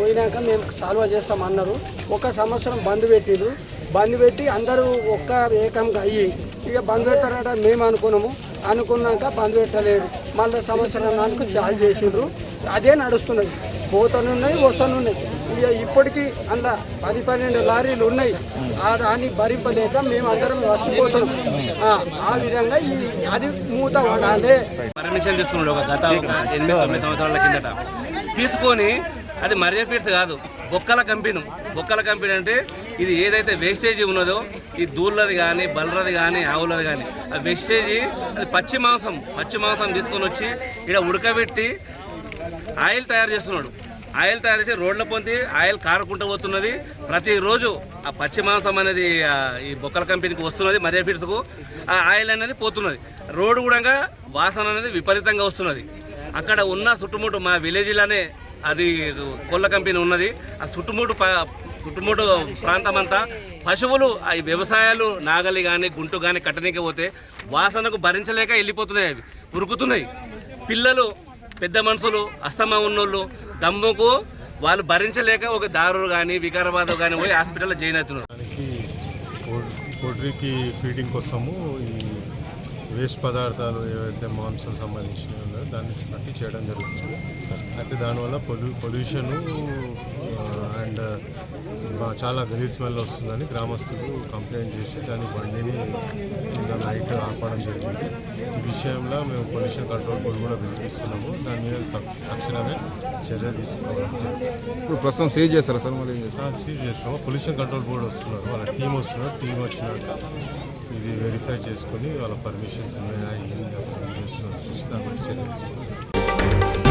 పోయినాక మేము సాల్వ్ చేస్తాం అన్నారు. ఒక సంవత్సరం బంద్ పెట్టిరు బంద్ పెట్టి అందరూ ఒక్క ఏకంగా అయ్యి ఇక బంద్ పెట్టారట మేము అనుకున్నాము. అనుకున్నాక బంద్ పెట్టలేదు. మళ్ళీ సంవత్సరం నాలుగు చాలు చేసిండ్రు. అదే నడుస్తున్నది. పోతనున్నాయి వస్తనున్నాయి. ఉన్నాయి ఇప్పటికీ అందులో పది పన్నెండు లారీలు ఉన్నాయి. ఆ దాన్ని భరింపలేక మేము అందరం వచ్చిపోతున్నాం ఆ, విధంగా ఈ అది మూత పడాలి. పర్మిషన్ తీసుకున్నాడు ఒక గత ఒక ఎనిమిది తొమ్మిది సంవత్సరాల కిందట. తీసుకొని అది మర్య ఫీడ్స్ కాదు. బొక్కల కంపెనీ బొక్కల కంపెనీ అంటే ఇది ఏదైతే వేస్టేజ్ ఉన్నదో ఈ దూళ్ళది కానీ బల్లది కానీ ఆవులది కానీ ఆ వేస్టేజ్ అది పచ్చి మాంసం పచ్చి మాంసం తీసుకొని వచ్చి ఇక్కడ ఉడకబెట్టి ఆయిల్ తయారు చేస్తున్నాడు. ఆయిల్ తయారు చేసి రోడ్ల పొంది ఆయిల్ కారుకుంటూ పోతున్నది. ప్రతిరోజు ఆ పచ్చి మాంసం అనేది ఈ బొక్కల కంపెనీకి వస్తున్నది మరే ఫీడ్స్కు. ఆ ఆయిల్ అనేది పోతున్నది. రోడ్డు కూడా వాసన అనేది విపరీతంగా వస్తున్నది. అక్కడ ఉన్న చుట్టుముట్టు మా విలేజ్లోనే అది కొల్ల కంపెనీ ఉన్నది. ఆ చుట్టుముట్టు ప- చుట్టుముట్టు ప్రాంతం అంతా పశువులు ఆ ఈ వ్యవసాయాలు నాగలి కానీ గుంటు కానీ కట్టనీకి పోతే వాసనకు భరించలేక వెళ్ళిపోతున్నాయి అవి. ఉరుకుతున్నాయి. పిల్లలు పెద్ద మనుషులు అస్తమా ఉన్నోళ్ళు దమ్ముకు వాళ్ళు భరించలేక ఒక దారులు కానీ వికారాబాద్ కానీ పోయి హాస్పిటల్లో జాయిన్ అవుతున్నారు. దానికి ఫీడింగ్ కోసము ఈ వేస్ట్ పదార్థాలు ఏవైతే మాంసం సంబంధించినవి ఉన్నాయో దాన్ని బట్టి చేయడం జరుగుతుంది. అయితే దానివల్ల పొల్యూ పొల్యూషను అండ్ చాలా గలీ స్మెల్ వస్తుందని గ్రామస్తులు కంప్లైంట్ చేసి దాని బండిని నైట్ ఆపడం జరిగింది. ఈ విషయంలో మేము పొల్యూషన్ కంట్రోల్ బోర్డు కూడా పిలిపిస్తున్నాము దాని మీద తక్ష- తక్షణమే చర్య తీసుకోవడం జరుగుతుంది ఇప్పుడు ప్రస్తుతం సేవ్ చేస్తారా సార్ మళ్ళీ సీజ్ చేస్తాము. పొల్యూషన్ కంట్రోల్ బోర్డు వస్తున్నారు. వాళ్ళ టీం వస్తున్నారు. టీం వచ్చినాక ఇది వెరిఫై చేసుకొని వాళ్ళ పర్మిషన్స్ ఉన్నాయా ఏం చేస్తున్నారు చూసి దాన్ని బట్టి చర్య